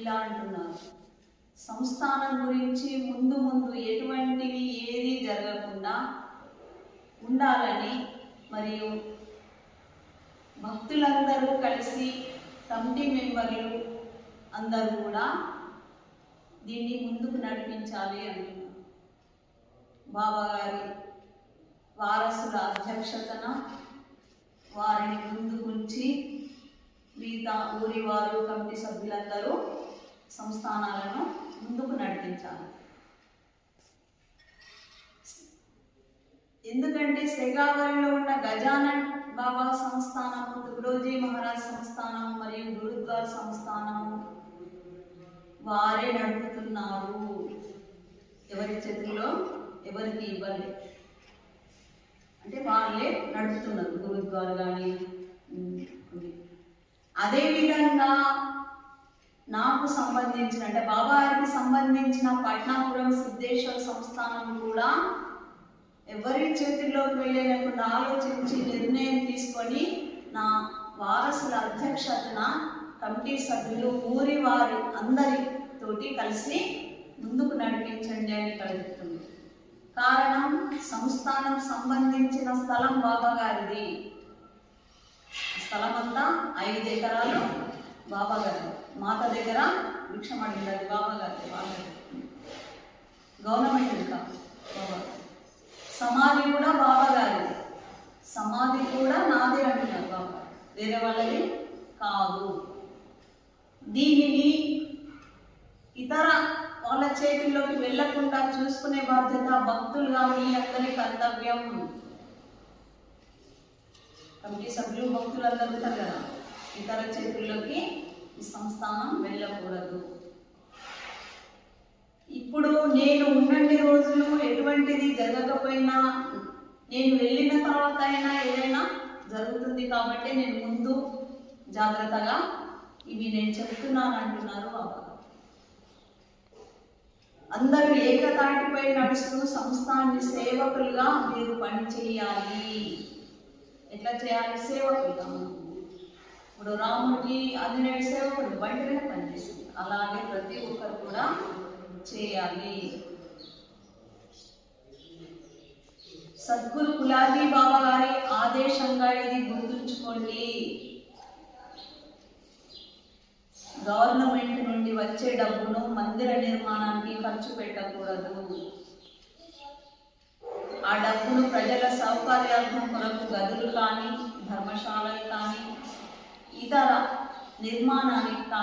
ఇలా అంటున్నారు. సంస్థానం గురించి ముందు ముందు ఎటువంటివి ఏది జరగకుండా ఉండాలని మరియు భక్తులందరూ కలిసి కమిటీ మెంబర్లు అందరూ కూడా దీన్ని ముందుకు నడిపించాలి అంటున్నారు. బాబా గారి వారసుల అధ్యక్షతన వారిని ముందుకుంచి మిగతా ఊరి వారు కమిటీ సభ్యులందరూ సంస్థానాలను ముందుకు నడిపించాలి. ఎందుకంటే శ్రీగావరిలో ఉన్న గజానన్ బాబా సంస్థానము తుగ్రోజీ మహారాజ్ సంస్థానం మరియు గురుద్వార్ సంస్థానం వారే నడుపుతున్నారు. ఎవరి చేతుల్లో? ఎవరికి ఇవ్వలే. అంటే వాళ్ళే నడుపుతున్నారు. గురుద్వార్ కానీ అదేవిధంగా నాకు సంబంధించిన అంటే బాబాకి సంబంధించిన పట్నాపురం సిద్ధేశ్వర సంస్థానం కూడా ఎవరి చేతుల్లోకి వెళ్ళలేకుండా ఆలోచించి నిర్ణయం తీసుకొని నా వారసుల అధ్యక్షతన కమిటీ సభ్యులు ఊరి వారి అందరితోటి కలిసి ముందుకు నడిపించండి అని కలుగుతుంది కారణం సంస్థానం సంబంధించిన స్థలం బాబా గారిది స్థలం అంతా ఐదు ఎకరాలు బాబా గారి మాత దగ్గర భిక్షం అడిగినది బాబా గారి బాబా గవర్నమెంట్ ఇంకా బాబా సమాధి కూడా బాబా గారి సమాధి కూడా నాదే అంటున్నారు బాబా వేరే వాళ్ళది కాదు. దీనిని ఇతర వాళ్ళ చేతుల్లోకి వెళ్ళకుండా చూసుకునే బాధ్యత భక్తులుగా మీ అందరి కర్తవ్యం. కమిటీ సభ్యులు భక్తులు అందరూ ఉంటారు కదా. ఇతర చేతుల్లోకి ఈ సంస్థానం వెళ్ళకూడదు. ఇప్పుడు నేను ఉన్నన్ని రోజులు ఎటువంటిది జరగకపోయినా నేను వెళ్ళిన తర్వాత అయినా ఏదైనా జరుగుతుంది కాబట్టి నేను ముందు జాగ్రత్తగా ఇవి నేను చెప్తున్నాను అంటున్నారు అందరూ ఏకతాటిపై నడుస్తూ సంస్థాన్ని సేవకులుగా మీరు పనిచేయాలి. ఎట్లా చేయాలి? సేవకులుగా ఇప్పుడు రాముడికి ఆంజనేయుడి సేవకుడు బండిగా పనిచేస్తుంది. అలాగే ప్రతి ఒక్కరు కూడా చేయాలి. సద్గురు గులాబీ బాబా గారి ఆదేశంగా ఇది గుర్తుంచుకోండి. గవర్నమెంట్ నుండి వచ్చే డబ్బును మందిర నిర్మాణానికి ఖర్చు పెట్టకూడదు. ఆ డబ్బును ప్రజల సౌకర్యార్థం కొరకు గదులు కానీ ధర్మశాలలు కానీ ఇతర నిర్మాణానికి కానీ